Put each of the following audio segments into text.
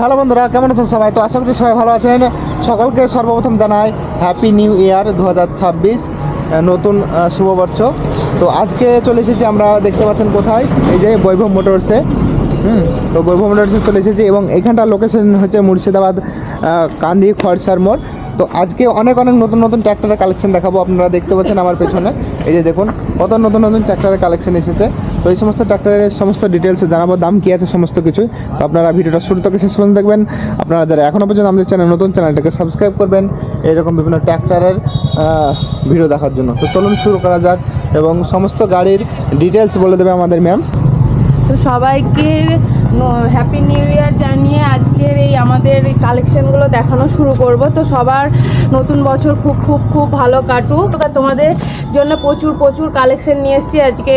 Hello বন্ধুরা, কেমন আছেন সবাই? তো আশা করি সবাই ভালো আছেন। সকলকে সর্বপ্রথম জানাই হ্যাপি নিউ ইয়ার দু হাজার ছাব্বিশ নতুন শুভবর্ষ। তো আজকে চলে এসেছি আমরা, দেখতে পাচ্ছেন কোথায়? এই যে বৈভব মোটরসে। হুম, তো বৈভব মোটরসে চলে এসেছি এবং এখানটার লোকেশন হচ্ছে মুর্শিদাবাদ কান্দি খড়সার মোড়। তো আজকে অনেক অনেক নতুন নতুন ট্র্যাক্টরের কালেকশন দেখাবো। আপনারা দেখতে পাচ্ছেন আমার পেছনে। এই যে দেখুন, কত নতুন নতুন ট্র্যাক্টরের কালেকশন এসেছে। তো এই সমস্ত ট্র্যাক্টরের সমস্ত ডিটেলস জানাব, দাম কী আছে সমস্ত কিছু। তো আপনারা ভিডিওটা শুরু থেকে শেষ পর্যন্ত দেখবেন। আপনারা যারা এখনও পর্যন্ত আমাদের চ্যানেল নতুন চ্যানেলটাকে সাবস্ক্রাইব করবেন। এইরকম বিভিন্ন ট্র্যাক্টরের ভিডিও দেখার জন্য। তো চলুন শুরু করা যাক এবং সমস্ত গাড়ির ডিটেলস বলে দেবে আমাদের ম্যাম তো সবাইকে হ্যাপি নিউ ইয়ার জানিয়ে আজকের এই আমাদের কালেকশনগুলো দেখানো শুরু করব। তো সবার নতুন বছর খুব খুব খুব ভালো কাটুক। তোমাদের জন্য প্রচুর প্রচুর কালেকশন নিয়ে এসেছি। আজকে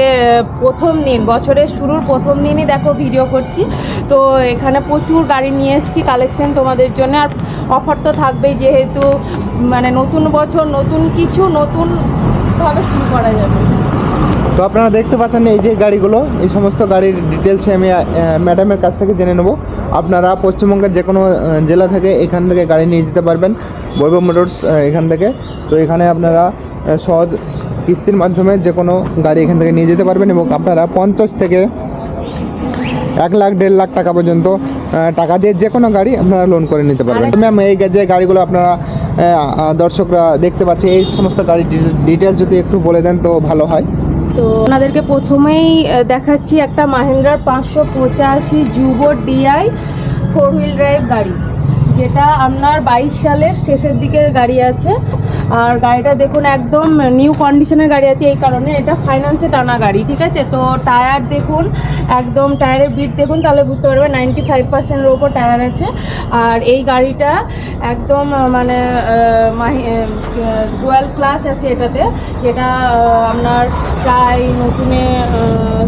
প্রথম দিন, বছরের শুরুর প্রথম দিনই দেখো ভিডিও করছি। তো এখানে প্রচুর গাড়ি নিয়ে এসেছি কালেকশন তোমাদের জন্য। আর অফার তো থাকবেই যেহেতু মানে নতুন বছর, নতুন কিছু নতুনভাবে শুরু করা যাবে। তো আপনারা দেখতে পাচ্ছেন এই যে গাড়িগুলো এই সমস্ত গাড়ির ডিটেলস আমি ম্যাডামের কাছ থেকে জেনে নেব। আপনারা পশ্চিমবঙ্গের যে কোনো জেলা থেকে এখান থেকে গাড়ি নিয়ে যেতে পারবেন বৈভব মোটরস এখান থেকে। তো এখানে আপনারা সহজ কিস্তির মাধ্যমে যে কোনো গাড়ি এখান থেকে নিয়ে যেতে পারবেন এবং আপনারা পঞ্চাশ থেকে এক লাখ দেড় লাখ টাকা পর্যন্ত টাকা দিয়ে যে কোনো গাড়ি আপনারা লোন করে নিতে পারবেন। ম্যাম এই যে গাড়িগুলো আপনারা দর্শকরা দেখতে পাচ্ছে এই সমস্ত গাড়ির ডিটেলস যদি একটু বলে দেন তো ভালো হয়। তো ওনাদেরকে প্রথমেই দেখাচ্ছি একটা মাহেন্দ্রার পাঁচশো পঁচাশি যুব ডিআই ফোর হুইল ড্রাইভ গাড়ি। যেটা আপনার বাইশ সালের শেষের দিকের গাড়ি আছে। আর গাড়িটা দেখুন, একদম নিউ কন্ডিশনের গাড়ি আছে, এই কারণে এটা ফাইন্যান্সে টানা গাড়ি, ঠিক আছে? তো টায়ার দেখুন, একদম টায়ারের বিট দেখুন, তাহলে বুঝতে পারবেন নাইনটি ফাইভ পার্সেন্টের ওপর টায়ার আছে। আর এই গাড়িটা একদম মানে ডুয়াল ক্লাচ আছে এটাতে, যেটা আপনার প্রায় নতুনে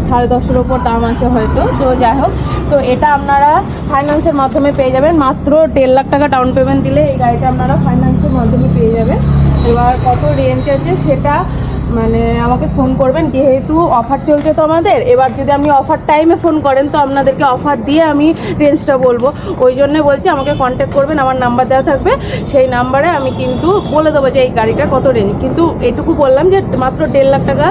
সাড়ে দশের ওপর দাম আছে হয়তো। তো যাই হোক তো এটা আপনারা ফাইন্যান্সের মাধ্যমে পেয়ে যাবেন। মাত্র দেড় লাখ টাকা ডাউন পেমেন্ট দিলে এই গাড়িটা আপনারা ফাইন্যান্সের মাধ্যমে পেয়ে যাবেন। এবার কত রেঞ্জ আছে সেটা মানে আমাকে ফোন করবেন, যেহেতু অফার চলছে তো আমাদের, এবার যদি আপনি অফার টাইমে ফোন করেন তো আপনাদেরকে অফার দিয়ে আমি রেঞ্জটা বলব। ওই জন্য বলছি আমাকে কন্ট্যাক্ট করবেন, আমার নাম্বার দেওয়া থাকবে। সেই নাম্বারে আমি কিন্তু বলে দেবো যে এই গাড়িটা কত রেঞ্জ কিন্তু এটুকু বললাম যে মাত্র দেড় লাখ টাকা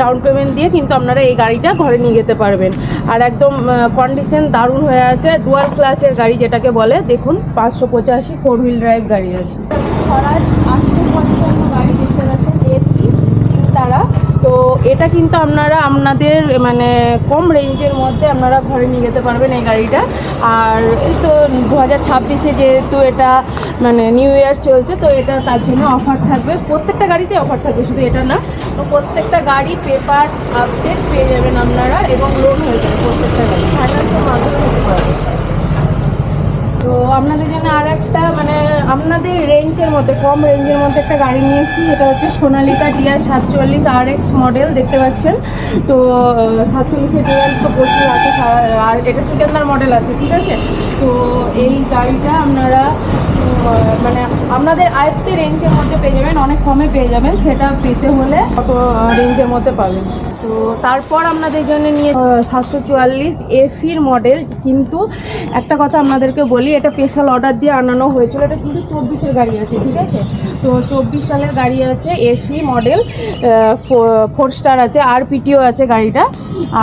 ডাউন পেমেন্ট দিয়ে কিন্তু আপনারা এই গাড়িটা ঘরে নিয়ে যেতে পারবেন। আর একদম কন্ডিশন দারুণ হয়ে আছে ডুয়াল ক্লাসের গাড়ি যেটাকে বলে, দেখুন, পাঁচশো পঁচাশি ফোর হুইল ড্রাইভ গাড়ি আছে স্বরাজ আটশো পঞ্চান্ন গাড়ি দেখতে পাচ্ছেন এসি তারা তো এটা কিন্তু আপনারা আপনাদের মানে কম রেঞ্জের মধ্যে আপনারা ঘরে নিয়ে যেতে পারবেন এই গাড়িটা। আর এই তো দু হাজার ছাব্বিশে যেহেতু এটা মানে নিউ ইয়ার চলছে, তো এটা তার জন্য অফার থাকবে। প্রত্যেকটা গাড়িতে অফার থাকবে, শুধু এটা না, তো প্রত্যেকটা গাড়ি পেপার আপডেট পেয়ে যাবেন আপনারা এবং লোন হয়ে যাবে প্রত্যেকটা গাড়ি। ফাইন্যান্সের মাধ্যমে তো আপনাদের জন্য আর একটা মানে আপনাদের রেঞ্জের মধ্যে, কম রেঞ্জের মধ্যে একটা গাড়ি নিয়েছি, এটা হচ্ছে সোনালিকা ডিআর সাতচল্লিশ আর এক্স মডেল দেখতে পাচ্ছেন। তো সাতচল্লিশের ডিআর তো প্রচুর আছে আর এটা সেকেন্ডার মডেল আছে, ঠিক আছে? তো, এই গাড়িটা আপনারা মানে আপনাদের আয়ত্তের রেঞ্জের মধ্যে পেয়ে যাবেন, অনেক কমে পেয়ে যাবেন, সেটা পেতে হলে অটো রেঞ্জের মধ্যে পাবেন। তো তারপর আপনাদের জন্য নিয়ে সাতশো চুয়াল্লিশ এফির মডেল কিন্তু একটা কথা আপনাদেরকে বলি, এটা স্পেশাল অর্ডার দিয়ে আনানো হয়েছিল। এটা কিন্তু চব্বিশের গাড়ি আছে, ঠিক আছে? তো চব্বিশ সালের গাড়ি আছে, এফি মডেল ফোর স্টার আছে আর পিটিও আছে গাড়িটা।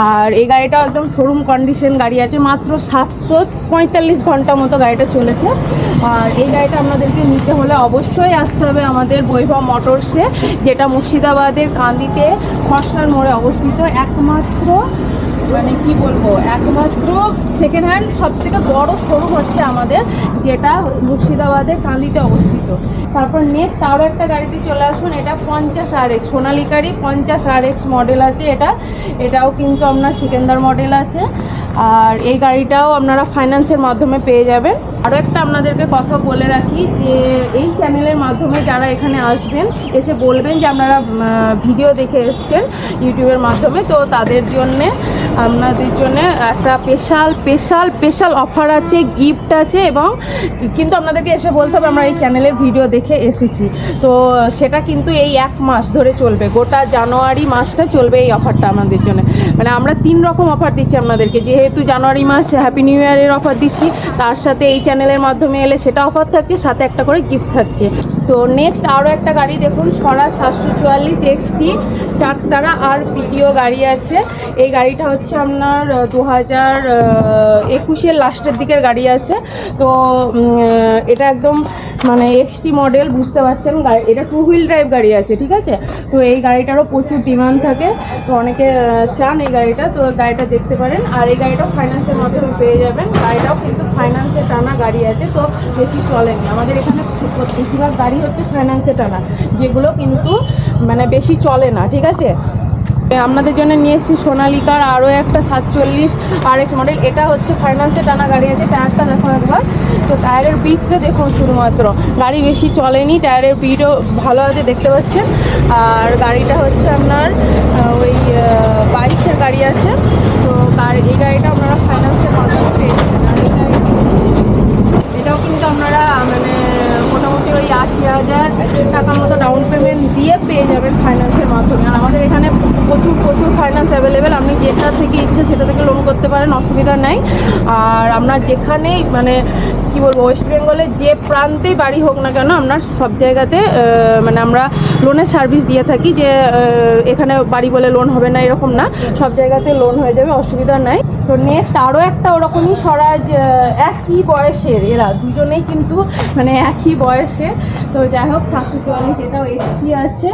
আর এই গাড়িটাও একদম শোরুম কন্ডিশন গাড়ি আছে, মাত্র সাতশো পঁয়তাল্লিশ ঘণ্টা মতো গাড়িটা চলেছে। আর এই গাড়িটা আপনাদেরকে নিতে হলে অবশ্যই আসতে হবে আমাদের বৈভব মোটরসে, যেটা মুর্শিদাবাদের কান্দিতে খরসার মোড়ে অবস্থিত। একমাত্র মানে কি বলব, একমাত্র সেকেন্ড হ্যান্ড সব থেকে বড়ো শোরুম হচ্ছে আমাদের, যেটা মুর্শিদাবাদের কাঁদিতে অবস্থিত। তারপর নেক্সট আরও একটা গাড়িতে চলে আসুন, এটা পঞ্চাশ আর এক্স সোনালিকারই পঞ্চাশ আর এক্স মডেল আছে এটা। এটাও কিন্তু আপনার সিকেন্দার মডেল আছে। আর এই গাড়িটাও আপনারা ফাইন্যান্সের মাধ্যমে পেয়ে যাবেন। আরও একটা আপনাদেরকে কথা বলে রাখি যে, এই চ্যানেলের মাধ্যমে যারা এখানে আসবেন, এসে বলবেন যে আপনারা ভিডিও দেখে এসছেন ইউটিউবের মাধ্যমে, তো তাদের জন্যে আপনাদের জন্য একটা স্পেশাল স্পেশাল স্পেশাল অফার আছে গিফট আছে এবং কিন্তু আপনাদেরকে এসে বলতে হবে, আমরা এই চ্যানেলের ভিডিও দেখে এসেছি। তো সেটা কিন্তু এই এক মাস ধরে চলবে, গোটা জানুয়ারি মাসটা চলবে এই অফারটা আমাদের জন্য। মানে আমরা তিন রকম অফার দিচ্ছি আপনাদেরকে, যেহেতু জানুয়ারি মাস হ্যাপি নিউ ইয়ারের অফার দিচ্ছি, তার সাথে এই চ্যানেলের মাধ্যমে এলে সেটা অফার থাকছে, সাথে একটা করে গিফট থাকছে। তো নেক্সট আরও একটা গাড়ি দেখুন সরা সাতশো চুয়াল্লিশ এক্সটি চারতারা আর পিটিও গাড়ি আছে। এই গাড়িটা হচ্ছে আপনার দু হাজার একুশের লাস্টের দিকের গাড়ি আছে। তো এটা একদম মানে এক্সটি মডেল বুঝতে পারছেন, গাড়ি, এটা টু হুইল ড্রাইভ গাড়ি আছে, ঠিক আছে? তো এই গাড়িটারও প্রচুর ডিমান্ড থাকে, তো অনেকে চান এই গাড়িটা, তো গাড়িটা দেখতে পারেন। আর এই গাড়িটাও ফাইন্যান্সের মাধ্যমে পেয়ে যাবেন। গাড়িটাও কিন্তু ফাইন্যান্সে টানা গাড়ি আছে, তো বেশি চলেনি। আমাদের এখানে বেশিরভাগ গাড়ি হচ্ছে ফাইন্যান্সে টানা, যেগুলো কিন্তু মানে বেশি চলে না, ঠিক আছে? আপনাদের জন্য নিয়ে এসেছি সোনালিকার আরও একটা সাতচল্লিশ আর এক্স মডেল। এটা হচ্ছে ফাইন্যান্সে টানা গাড়ি আছে টায়ারটা দেখুন একবার। তো টায়ারের বিটটা দেখুন শুধুমাত্র। গাড়ি বেশি চলেনি টায়ারের বিটও ভালো আছে, দেখতে পাচ্ছেন। আর গাড়িটা হচ্ছে আপনার ওই বাইশের গাড়ি আছে। তো গাড়ি এই গাড়িটা আপনারা ফাইন্যান্সের মাধ্যমে পেয়ে যাবেন আর এই গাড়ি এটাও কিন্তু আপনারা মানে মোটামুটি ওই আশি হাজার টাকার মতো ডাউন পেমেন্ট দিয়ে পেয়ে যাবেন ফাইন্যান্সের মাধ্যমে আর আমাদের এখানে প্রচুর প্রচুর ফাইন্যান্স অ্যাভেলেবেল আপনি যেটা থেকে ইচ্ছে সেটা থেকে লোন করতে পারেন, অসুবিধা নেই। আর আপনার যেখানেই মানে কি বলব ওয়েস্ট বেঙ্গলে যে প্রান্তেই বাড়ি হোক না কেন আপনার সব জায়গাতে মানে আমরা লোনের সার্ভিস দিয়ে থাকি যে এখানে বাড়ি বলে লোন হবে না, এরকম না। সব জায়গাতে লোন হয়ে যাবে, অসুবিধা নাই। তো নেক্সট আরও একটা ওরকমই স্বরাজ একই বয়সের, এরা দুজনেই কিন্তু মানে একই বয়সে। তো যাই হোক সাতশো চুয়াল্লিশ এটাও এসপি আছে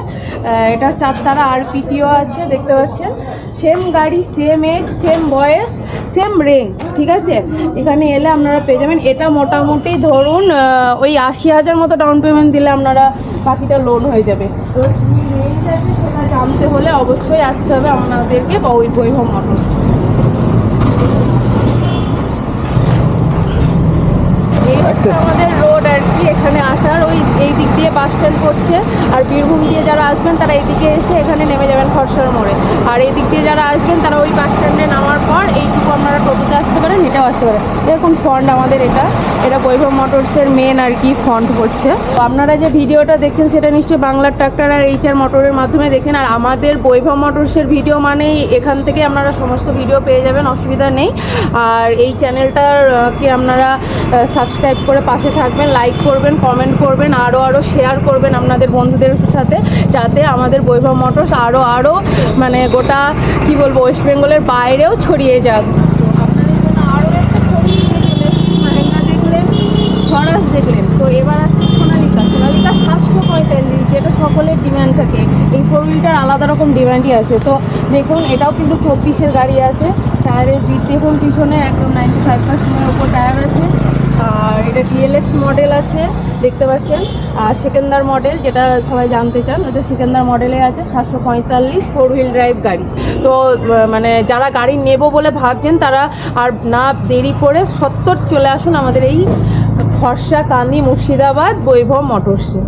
এটা চারতারা আর পিটিও আছে, দেখতে পাচ্ছেন। সেম গাড়ি সেম এজ সেম বয়স। সেম রেঞ্জ ঠিক আছে? এখানে এলে আপনারা পেয়ে যাবেন। এটা মোটামুটি ধরুন ওই আশি হাজার মতো ডাউন পেমেন্ট দিলে আপনারা বাকিটা লোন হয়ে যাবে। তো সেটা জানতে হলে অবশ্যই আসতে হবে আপনাদেরকে বই বৈভব মোটর আমাদের রোড আর কি এখানে আসার ওই এই দিক দিয়ে বাস স্ট্যান্ড পড়ছে আর বীরভূম দিয়ে যারা আসবেন, তারা এইদিকে এসে এখানে নেমে যাবেন খরসর মোড়ে। আর এই দিক দিয়ে যারা আসবেন, তারা ওই বাস স্ট্যান্ডে নামার পর এইটুকু আপনারা টোটোতে আসতে পারেন, এটাও আসতে পারেন। দেখুন ফন্ট আমাদের এটা। এটা বৈভব মোটরসের মেন আর কি ফন্ট হচ্ছে তো আপনারা যে ভিডিওটা দেখছেন, সেটা নিশ্চয়ই বাংলার ট্রাক্টর আর এইচ আর মোটরের মাধ্যমে দেখেন আর আমাদের বৈভব মোটরসের ভিডিও মানেই এখান থেকে আপনারা সমস্ত ভিডিও পেয়ে যাবেন, অসুবিধা নেই। আর এই চ্যানেলটার কে আপনারা সাবস্ক্রাইব করে পাশে থাকবেন লাইক করবেন কমেন্ট করবেন আরও আরও শেয়ার করবেন আপনাদের বন্ধুদের সাথে, যাতে আমাদের বৈভব মোটরস আরও আরও মানে গোটা, কি বলব ওয়েস্ট বেঙ্গলের বাইরেও ছড়িয়ে যাক। মাহেঙ্গা দেখলেন তো এবার সোনালিকা। সোনালিকা সাতশো পঁয়তাল্লিশ যেটা সকলের ডিমান্ড থাকে। এই ফোর হুইলটার আলাদা রকম ডিমান্ডই আছে। তো দেখুন, এটাও কিন্তু চব্বিশের গাড়ি আছে। টায়ারের বিট দেখুন, পিছনে একদম নাইনটি ফাইভ পার্সেন্টের ওপর টায়ার আছে। আর এটা ডিএলএক্স মডেল আছে, দেখতে পাচ্ছেন। আর সেকেন্দার মডেল যেটা সবাই জানতে চান, ওটা সেকেন্দার মডেলে আছে, সাতশো পঁয়তাল্লিশ ফোর হুইল ড্রাইভ গাড়ি। তো মানে যারা গাড়ি নেব বলে ভাবছেন, তারা আর না দেরি করে সত্তর চলে আসুন আমাদের এই ফর্সা কান্দি মুর্শিদাবাদ বৈভব মোটরসে।